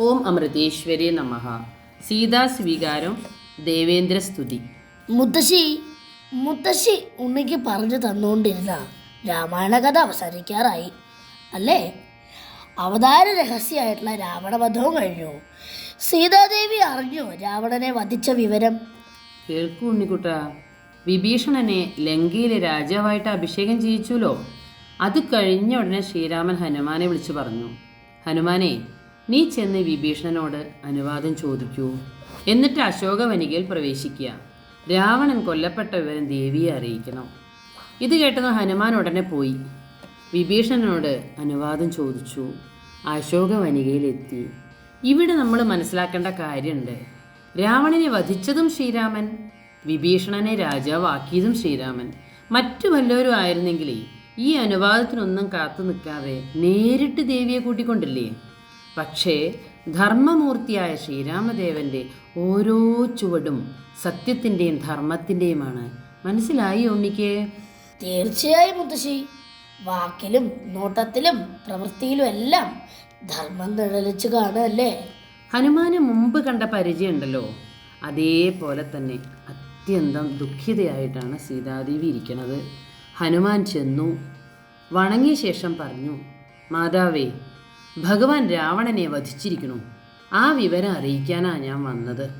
ഓം അമൃതേശ്വരി സ്വീകാരം. ദേവേന്ദ്ര സ്തുതി. മുത്തശ്ശി മുത്തശ്ശി ഉണ്ണിക്ക് പറഞ്ഞു തന്നുകൊണ്ടിരുന്ന രാമായണ കഥ അവസാനിക്കാറായി. അല്ലേ? അവതാര രഹസ്യമായിട്ടുള്ള രാവണവധവും കഴിഞ്ഞു. സീതാദേവി അറിഞ്ഞു രാവണനെ വധിച്ച വിവരം. കേൾക്കൂ ഉണ്ണിക്കുട്ട. വിഭീഷണനെ ലങ്കയിലെ രാജാവായിട്ട് അഭിഷേകം ചെയ്യിച്ചുല്ലോ അത് കഴിഞ്ഞ ഉടനെ ശ്രീരാമൻ ഹനുമാനെ വിളിച്ചു പറഞ്ഞു. ഹനുമാനെ നീ ചെന്ന് വിഭീഷണനോട് അനുവാദം ചോദിക്കൂ. എന്നിട്ട് അശോകവനികയിൽ പ്രവേശിക്കുക. രാവണൻ കൊല്ലപ്പെട്ട വിവരം ദേവിയെ അറിയിക്കണം. ഇത് കേട്ടത് ഹനുമാൻ ഉടനെ പോയി. വിഭീഷണനോട് അനുവാദം ചോദിച്ചു. അശോകവനികയിലെത്തി ഇവിടെ നമ്മൾ മനസ്സിലാക്കേണ്ട കാര്യമുണ്ട്. രാവണനെ വധിച്ചതും ശ്രീരാമൻ വിഭീഷണനെ രാജാവാക്കിയതും ശ്രീരാമൻ. മറ്റു വല്ലവരും ആയിരുന്നെങ്കിലേ ഈ അനുവാദത്തിനൊന്നും കാത്തു നിൽക്കാതെ നേരിട്ട് ദേവിയെ കൂട്ടിക്കൊണ്ടില്ലേ? പക്ഷേ ധർമ്മമൂർത്തിയായ ശ്രീരാമദേവന്റെ ഓരോ ചുവടും സത്യത്തിന്റെയും ധർമ്മത്തിന്റെയുമാണ് മനസ്സിലായി ഉണ്ണിക്ക്? തീർച്ചയായും മുത്തശ്ശി. വാക്കിലും നോട്ടത്തിലും പ്രവൃത്തിയിലും എല്ലാം ധർമ്മം നിഴലിച്ച് കാണുമല്ലേ ഹനുമാന് മുമ്പ് കണ്ട പരിചയമുണ്ടല്ലോ. അതേപോലെ തന്നെ അത്യന്തം ദുഃഖിതയായിട്ടാണ് സീതാദേവി ഇരിക്കുന്നത്. ഹനുമാൻ ചെന്നു. വണങ്ങിയ ശേഷം പറഞ്ഞു മാതാവേ ഭഗവാൻ രാവണനെ വധിച്ചിരിക്കുന്നു. ആ വിവരം അറിയിക്കാനാ ഞാൻ വന്നത്.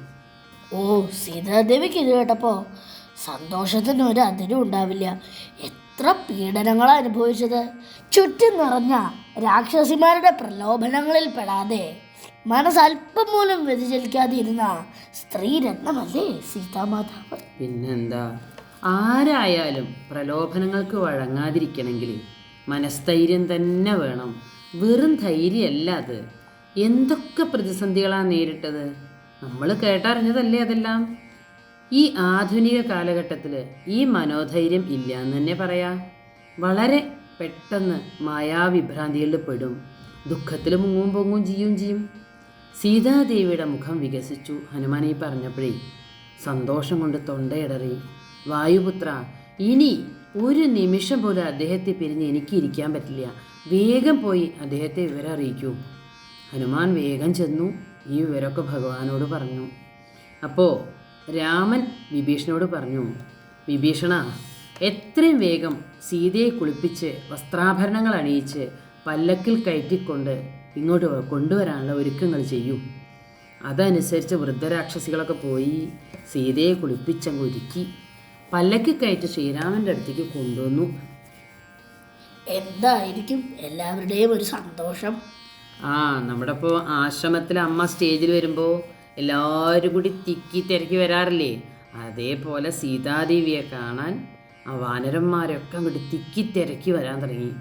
ഓ സീതാദേവിക്ക് ഇത് കേട്ടപ്പോ സന്തോഷത്തിന് ഒരു അതിരും ഉണ്ടാവില്ല. എത്ര പീഡനങ്ങളാണ് അനുഭവിച്ചത്. ചുറ്റും നിറഞ്ഞ രാക്ഷസിമാരുടെ പ്രലോഭനങ്ങളിൽ പെടാതെ മനസ്സല്പം പോലും വ്യതിചലിക്കാതെ ഇരുന്ന സ്ത്രീരത്നമല്ലേ സീതാമാതാവ്? പിന്നെന്താ? ആരായാലും പ്രലോഭനങ്ങൾക്ക് വഴങ്ങാതിരിക്കണമെങ്കിൽ മനസ്ഥൈര്യം തന്നെ വേണം. വെറും ധൈര്യമല്ല അത്. എന്തൊക്കെ പ്രതിസന്ധികളാണ് നേരിട്ടത്? നമ്മൾ കേട്ടറിഞ്ഞതല്ലേ അതെല്ലാം? ഈ ആധുനിക കാലഘട്ടത്തിൽ ഈ മനോധൈര്യം ഇല്ല എന്ന് തന്നെ പറയാം. വളരെ പെട്ടെന്ന് മായാവിഭ്രാന്തികളിൽ പെടും. ദുഃഖത്തിൽ മുങ്ങും പൊങ്ങും ചെയ്യും ചെയ്യും. സീതാദേവിയുടെ മുഖം വികസിച്ചു ഹനുമാൻ ഈ പറഞ്ഞപ്പോഴേ. സന്തോഷം കൊണ്ട് തൊണ്ടയിടറി. വായുപുത്ര ഇനി ഒരു നിമിഷം പോലും അദ്ദേഹത്തെ പിരിഞ്ഞ് എനിക്ക് ഇരിക്കാൻ പറ്റില്ല. വേഗം പോയി അദ്ദേഹത്തെ വിവരം അറിയിക്കൂ. ഹനുമാൻ വേഗം ചെന്നു. ഈ വിവരമൊക്കെ ഭഗവാനോട് പറഞ്ഞു. അപ്പോൾ രാമൻ വിഭീഷണോട് പറഞ്ഞു വിഭീഷണ എത്രയും വേഗം സീതയെ കുളിപ്പിച്ച് വസ്ത്രാഭരണങ്ങൾ അണിയിച്ച് പല്ലക്കിൽ കയറ്റിക്കൊണ്ട് ഇങ്ങോട്ട് കൊണ്ടുവരാനുള്ള ഒരുക്കങ്ങൾ ചെയ്യൂ. അതനുസരിച്ച് വൃദ്ധരാക്ഷസികളൊക്കെ പോയി സീതയെ കുളിപ്പിച്ചങ്ങ് ഒരുക്കി. പല്ലക്ക് കയറ്റി ശ്രീരാമന്റെ അടുത്തേക്ക് കൊണ്ടുവന്നു. എന്തായിരിക്കും എല്ലാവരുടെയും ഒരു സന്തോഷം? ആ നമ്മുടെ ഇപ്പോൾ ആശ്രമത്തിലെ അമ്മ സ്റ്റേജിൽ വരുമ്പോൾ എല്ലാവരും കൂടി തിക്കി തിരക്കി വരാറില്ലേ? അതേപോലെ സീതാദേവിയെ കാണാൻ ആ വാനരന്മാരൊക്കെ അങ്ങോട്ട് തിക്കി തിരക്കി വരാൻ തുടങ്ങി.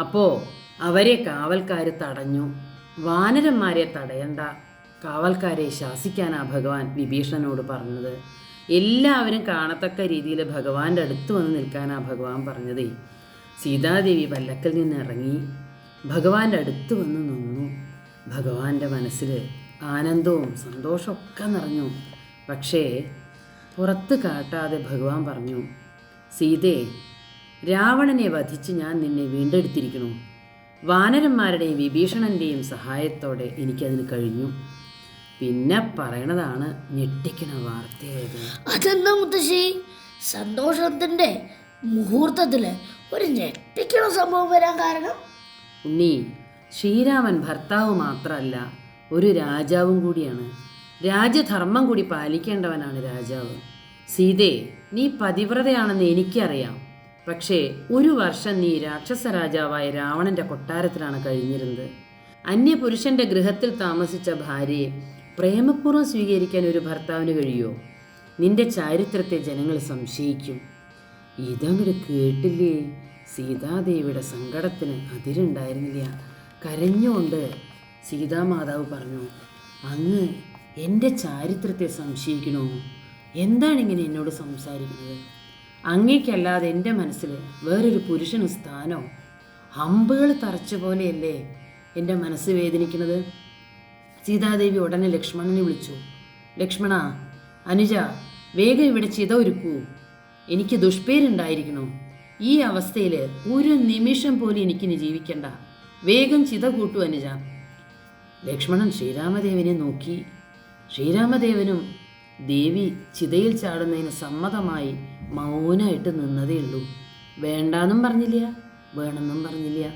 അപ്പോൾ അവരെ കാവൽക്കാർ തടഞ്ഞു. വാനരന്മാരെ തടയണ്ട. കാവൽക്കാരെ ശാസിക്കാനാണ് ഭഗവാൻ വിഭീഷണനോട് പറഞ്ഞത്. എല്ലാവരും കാണത്തക്ക രീതിയിൽ ഭഗവാന്റെ അടുത്ത് വന്ന് നിൽക്കാനാ ഭഗവാൻ പറഞ്ഞതേ. സീതാദേവി വല്ലക്കൽ നിന്ന് ഇറങ്ങി ഭഗവാന്റെ അടുത്ത് വന്ന് നിന്നു. ഭഗവാന്റെ മനസ്സിൽ ആനന്ദവും സന്തോഷവും ഒക്കെ നിറഞ്ഞു. പക്ഷേ പുറത്ത് കാട്ടാതെ ഭഗവാൻ പറഞ്ഞു സീതേ രാവണനെ വധിച്ച് ഞാൻ നിന്നെ വീണ്ടെടുത്തിരിക്കണു വാനരന്മാരുടെയും വിഭീഷണന്റെയും സഹായത്തോടെ എനിക്കതിന് കഴിഞ്ഞു. പിന്നെ പറയണതാണ് ഞെട്ടിക്കണ വാർത്തയായത് അതെന്താ മുത്തശ്ശി? സന്തോഷത്തിന്റെ മുഹൂർത്തത്തിൽ ഒരു ഞെട്ടിക്കണ സംഭവം വരാൻ കാരണം? ഉണ്ണി ശ്രീരാമൻ ഭർത്താവ് മാത്രമല്ല ഒരു രാജാവും കൂടിയാണ്. രാജ്യധർമ്മം കൂടി പാലിക്കേണ്ടവനാണ് രാജാവ്. സീതേ നീ പതിവ്രതയാണെന്ന് എനിക്കറിയാം. പക്ഷേ ഒരു വർഷം നീ രാക്ഷസ രാജാവായ രാവണന്റെ കൊട്ടാരത്തിലാണ് കഴിഞ്ഞിരുന്നത്. അന്യപുരുഷന്റെ ഗൃഹത്തിൽ താമസിച്ച ഭാര്യയെ പ്രേമപൂർവം സ്വീകരിക്കാൻ ഒരു ഭർത്താവിന് കഴിയുമോ? നിന്റെ ചാരിത്രത്തെ ജനങ്ങൾ സംശയിക്കും. ഇതങ്ങോട്ട് കേട്ടില്ലേ? സീതാദേവിയുടെ സങ്കടത്തിന് അതിരുണ്ടായിരുന്നില്ല. കരഞ്ഞുകൊണ്ട് സീതാമാതാവ് പറഞ്ഞു അങ്ങ് എന്റെ ചാരിത്രത്തെ സംശയിക്കണോ? എന്താണ് ഇങ്ങനെ എന്നോട് സംസാരിക്കുന്നത്? അങ്ങേക്കല്ലാതെ എന്റെ മനസ്സിൽ വേറൊരു പുരുഷന് സ്ഥാനോ? അമ്പുകൾ തറച്ച പോലെയല്ലേ എന്റെ മനസ്സ് വേദനിക്കുന്നത്? സീതാദേവി ഉടനെ ലക്ഷ്മണനെ വിളിച്ചു. ലക്ഷ്മണ അനുജ വേഗം ഇവിടെ ചിത ഒരുക്കൂ എനിക്ക് ദുഷ്പേരുണ്ടായിരിക്കണം? ഈ അവസ്ഥയിൽ ഒരു നിമിഷം പോലും എനിക്കിനി ജീവിക്കണ്ട. വേഗം ചിത കൂട്ടു അനുജ. ലക്ഷ്മണൻ ശ്രീരാമദേവനെ നോക്കി. ശ്രീരാമദേവനും ദേവി ചിതയിൽ ചാടുന്നതിന് സമ്മതമായി മൗനമായിട്ട് നിന്നതേ ഉള്ളൂ. വേണ്ടാന്നും പറഞ്ഞില്ല വേണമെന്നും പറഞ്ഞില്ല.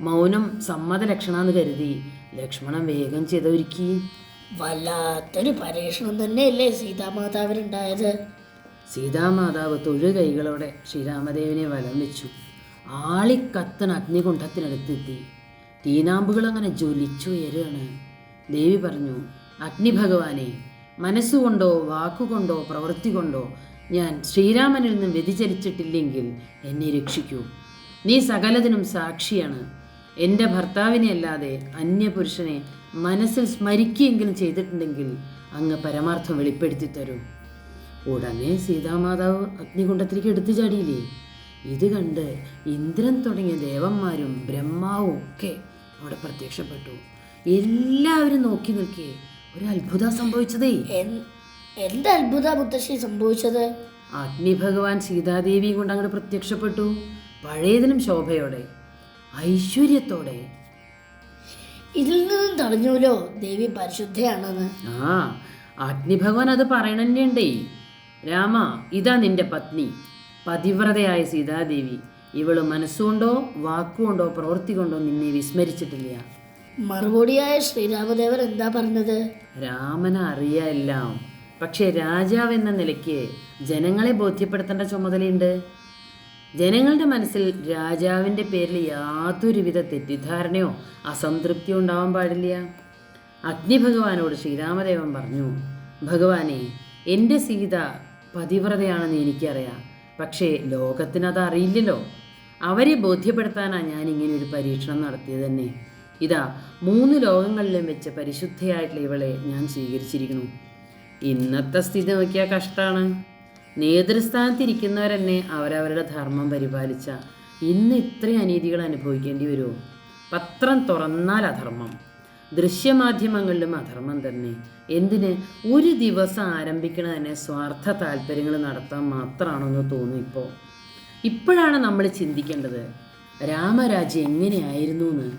മൗനം സമ്മത ലക്ഷണമെന്ന് കരുതി ലക്ഷ്മണൻ വേഗം ചെയ്ത ഒരുക്കി വല്ലാത്തൊരു പരീക്ഷണം തന്നെയല്ലേ സീതാമാതാവിനുണ്ടായത്? സീതാമാതാവ് തൊഴു കൈകളോടെ ശ്രീരാമദേവനെ വലം വെച്ചു. ആളിക്കത്തൻ അഗ്നികുണ്ഠത്തിനടുത്തെത്തി. തീനാമ്പുകൾ അങ്ങനെ ജ്വലിച്ചുയരാണ് ദേവി പറഞ്ഞു അഗ്നി ഭഗവാനെ മനസ്സുകൊണ്ടോ വാക്കുകൊണ്ടോ പ്രവൃത്തി കൊണ്ടോ ഞാൻ ശ്രീരാമനിൽ നിന്നും വ്യതിചലിച്ചിട്ടില്ലെങ്കിൽ എന്നെ രക്ഷിക്കൂ. നീ സകലതിനും സാക്ഷിയാണ്. എന്റെ ഭർത്താവിനെ അല്ലാതെ അന്യപുരുഷനെ മനസ്സിൽ സ്മരിക്കുകയെങ്കിലും ചെയ്തിട്ടുണ്ടെങ്കിൽ അങ്ങ് പരമാർത്ഥം വെളിപ്പെടുത്തി തരും. ഉടനെ സീതാമാതാവ് അഗ്നികുണ്ടത്തിലേക്ക് എടുത്തു ചാടിയില്ലേ? ഇത് കണ്ട് ഇന്ദ്രൻ തുടങ്ങിയ ദേവന്മാരും ബ്രഹ്മാവും ഒക്കെ അവിടെ പ്രത്യക്ഷപ്പെട്ടു. എല്ലാവരും നോക്കി നിൽക്കേ ഒരു അത്ഭുതം സംഭവിച്ചതേ. എന്ത് അത്ഭുത മുത്തശ്ശി സംഭവിച്ചത്? അഗ്നി ഭഗവാൻ സീതാദേവിയും കൊണ്ട് അങ്ങോട്ട് പ്രത്യക്ഷപ്പെട്ടു. പഴയതിനും ശോഭയോടെ ഐശ്വര്യത്തോടെ. ഇതിൽ നിന്നും തടഞ്ഞൂലോ? ദേവി പരിശുദ്ധയാണെന്ന്. ആ അഗ്നിഭഗവാൻ അത് പറയണേണ്ടേ രാമ ഇതാ നിന്റെ പത്നി. പതിവ്രതയായ സീതാദേവി. ഇവൾ മനസ്സുകൊണ്ടോ വാക്കുകൊണ്ടോ പ്രവൃത്തി കൊണ്ടോ നിന്നെ വിസ്മരിച്ചിട്ടില്ല. മറുപടിയായ ശ്രീരാമദേവർ എന്താ പറഞ്ഞത്? രാമന് അറിയാമെല്ലാം പക്ഷേ രാജാവ് എന്ന നിലയ്ക്ക് ജനങ്ങളെ ബോധ്യപ്പെടുത്തേണ്ട ചുമതലയുണ്ട്. ജനങ്ങളുടെ മനസ്സിൽ രാജാവിന്റെ പേരിൽ യാതൊരുവിധ തെറ്റിദ്ധാരണയോ അസംതൃപ്തിയോ ഉണ്ടാവാൻ പാടില്ല. അഗ്നിഭഗവാനോട് ശ്രീരാമദേവൻ പറഞ്ഞു ഭഗവാനെ എന്റെ സീത പതിവ്രതയാണെന്ന് എനിക്കറിയാം. പക്ഷേ ലോകത്തിനത് അറിയില്ലല്ലോ. അവരെ ബോധ്യപ്പെടുത്താനാണ് ഞാൻ ഇങ്ങനെ ഒരു പരീക്ഷണം നടത്തിയത് തന്നെ. ഇതാ മൂന്ന് ലോകങ്ങളിലും വെച്ച് പരിശുദ്ധയായിട്ടുള്ള ഇവളെ ഞാൻ സ്വീകരിച്ചിരിക്കുന്നു. ഇന്നത്തെ സ്ഥിതി നോക്കിയാൽ കഷ്ടമാണ്. നേതൃസ്ഥാനത്തിരിക്കുന്നവരെന്നെ അവരവരുടെ ധർമ്മം പരിപാലിച്ച ഇന്ന് ഇത്രയും അനീതികൾ അനുഭവിക്കേണ്ടി വരുമോ പത്രം തുറന്നാൽ അധർമ്മം. ദൃശ്യമാധ്യമങ്ങളിലും അധർമ്മം തന്നെ. എന്തിന്? ഒരു ദിവസം ആരംഭിക്കണ തന്നെ സ്വാർത്ഥ താല്പര്യങ്ങൾ നടത്താൻ മാത്രമാണെന്ന് തോന്നും ഇപ്പോൾ ഇപ്പോഴാണ് നമ്മൾ ചിന്തിക്കേണ്ടത് രാമരാജ്യം എങ്ങനെയായിരുന്നു എന്ന്?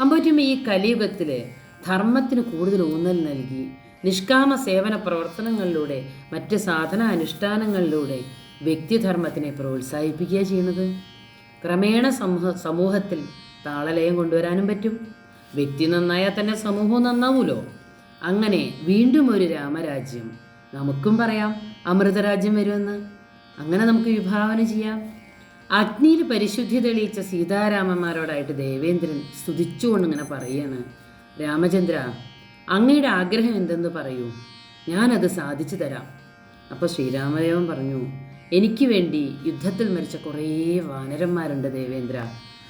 അമ്പറ്റുമ്പോൾ ഈ കലിയുഗത്തിൽ ധർമ്മത്തിന് കൂടുതൽ ഊന്നൽ നൽകി നിഷ്കാമ സേവന പ്രവർത്തനങ്ങളിലൂടെ മറ്റ് സാധന അനുഷ്ഠാനങ്ങളിലൂടെ വ്യക്തിധർമ്മത്തിനെ പ്രോത്സാഹിപ്പിക്കുക ചെയ്യുന്നത്. ക്രമേണ സമൂഹ സമൂഹത്തിൽ താളലയം കൊണ്ടുവരാനും പറ്റും. വ്യക്തി നന്നായാൽ തന്നെ സമൂഹവും നന്നാവൂലോ? അങ്ങനെ വീണ്ടും ഒരു രാമരാജ്യം നമുക്കും പറയാം അമൃതരാജ്യം വരുമെന്ന്. അങ്ങനെ നമുക്ക് വിഭാവന ചെയ്യാം. അഗ്നിയിൽ പരിശുദ്ധി തെളിയിച്ച സീതാരാമന്മാരോടായിട്ട് ദേവേന്ദ്രൻ സ്തുതിച്ചുകൊണ്ട് ഇങ്ങനെ പറയാണ് രാമചന്ദ്ര അങ്ങയുടെ ആഗ്രഹം എന്തെന്ന് പറയൂ. ഞാനത് സാധിച്ചു തരാം. അപ്പോൾ ശ്രീരാമദേവൻ പറഞ്ഞു എനിക്ക് വേണ്ടി യുദ്ധത്തിൽ മരിച്ച കുറേ വാനരന്മാരുണ്ട് ദേവേന്ദ്ര.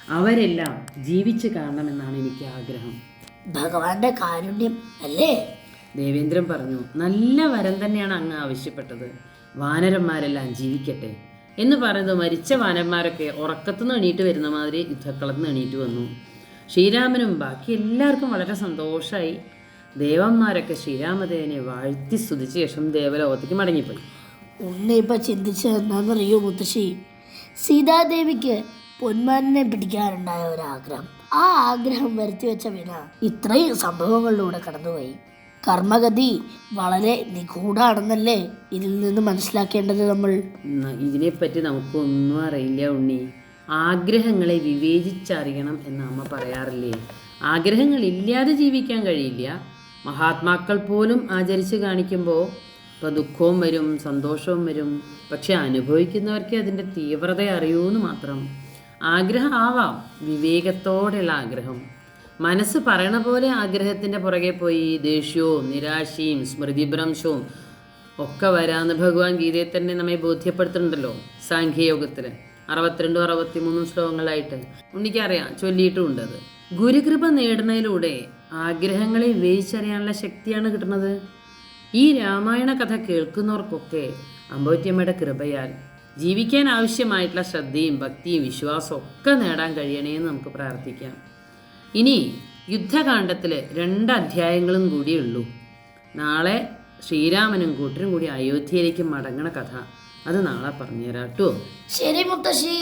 അവരെല്ലാം ജീവിച്ചു കാണണമെന്നാണ് എനിക്ക് ആഗ്രഹം. ഭഗവാന്റെ കാരുണ്യം അല്ലേ? ദേവേന്ദ്രൻ പറഞ്ഞു നല്ല വരം തന്നെയാണ് അങ്ങ് ആവശ്യപ്പെട്ടത്. വാനരന്മാരെല്ലാം ജീവിക്കട്ടെ. എന്ന് പറയുന്നത് മരിച്ച വാനന്മാരൊക്കെ ഉറക്കത്തുനിന്ന് എണീറ്റ് വരുന്ന മാതിരി യുദ്ധക്കളത്ത് നിന്ന് എണീറ്റ് വന്നു. ശ്രീരാമനും ബാക്കി എല്ലാവർക്കും വളരെ സന്തോഷമായി ദേവന്മാരൊക്കെ ശ്രീരാമദേവനെ വാഴ്ത്തി സ്തുതിച്ച ശേഷം ദേവലോകത്തേക്ക് മടങ്ങിപ്പോയി. ഉണ്ണി ഇപ്പൊ ചിന്തിച്ചത് എന്താണെന്നറിയോ മുത്തശ്ശി? സീതാദേവിക്ക് പൊന്മാനെ പിടിക്കാനുണ്ടായ ഒരു ആഗ്രഹം ആ ആഗ്രഹം വരുത്തി വെച്ച വിന ഇത്രയും സംഭവങ്ങളിലൂടെ കടന്നുപോയി. കർമ്മഗതി വളരെ നിഗൂഢാണെന്നല്ലേ ഇതിൽ നിന്ന് മനസ്സിലാക്കേണ്ടത് നമ്മൾ? ഇതിനെപ്പറ്റി നമുക്കൊന്നും അറിയില്ല ഉണ്ണി. ആഗ്രഹങ്ങളെ വിവേചിച്ചറിയണം എന്ന് അമ്മ പറയാറില്ലേ? ആഗ്രഹങ്ങൾ ഇല്ലാതെ ജീവിക്കാൻ കഴിയില്ല. മഹാത്മാക്കൾ പോലും ആചരിച്ച് കാണിക്കുമ്പോൾ ഇപ്പോൾ ദുഃഖവും വരും സന്തോഷവും വരും. പക്ഷെ അനുഭവിക്കുന്നവർക്ക് അതിന്റെ തീവ്രത അറിയൂന്ന് മാത്രം. ആഗ്രഹം ആവാം വിവേകത്തോടെയുള്ള ആഗ്രഹം. മനസ്സ് പറയണ പോലെ ആഗ്രഹത്തിന്റെ പുറകെ പോയി ദേഷ്യവും നിരാശയും സ്മൃതിഭ്രംശവും ഒക്കെ വരാമെന്ന് ഭഗവാൻ ഗീതയെ തന്നെ നമ്മെ ബോധ്യപ്പെടുത്തുന്നുണ്ടല്ലോ സാഖ്യയോഗത്തിൽ അറുപത്തിരണ്ടും അറുപത്തിമൂന്നും ശ്ലോകങ്ങളായിട്ട്. ഉണ്ണിക്കറിയാം ചൊല്ലിയിട്ടുമുണ്ട് അത് ഗുരുകൃപ നേടുന്നതിലൂടെ ആഗ്രഹങ്ങളെ വേവിച്ചറിയാനുള്ള ശക്തിയാണ് കിട്ടുന്നത്. ഈ രാമായണ കഥ കേൾക്കുന്നവർക്കൊക്കെ അമ്പോറ്റിയമ്മയുടെ കൃപയാൽ ജീവിക്കാൻ ആവശ്യമായിട്ടുള്ള ശ്രദ്ധയും ഭക്തിയും വിശ്വാസവും ഒക്കെ നേടാൻ കഴിയണേന്ന് നമുക്ക് പ്രാർത്ഥിക്കാം. ഇനി യുദ്ധകാന്ഡത്തിൽ രണ്ട് അധ്യായങ്ങളും കൂടിയുള്ളൂ നാളെ ശ്രീരാമനും കൂട്ടരും കൂടി അയോധ്യയിലേക്ക് മടങ്ങണ കഥ. അത് നാളെ പറഞ്ഞുതരാം കേട്ടോ. ശരി മുത്തശ്ശി.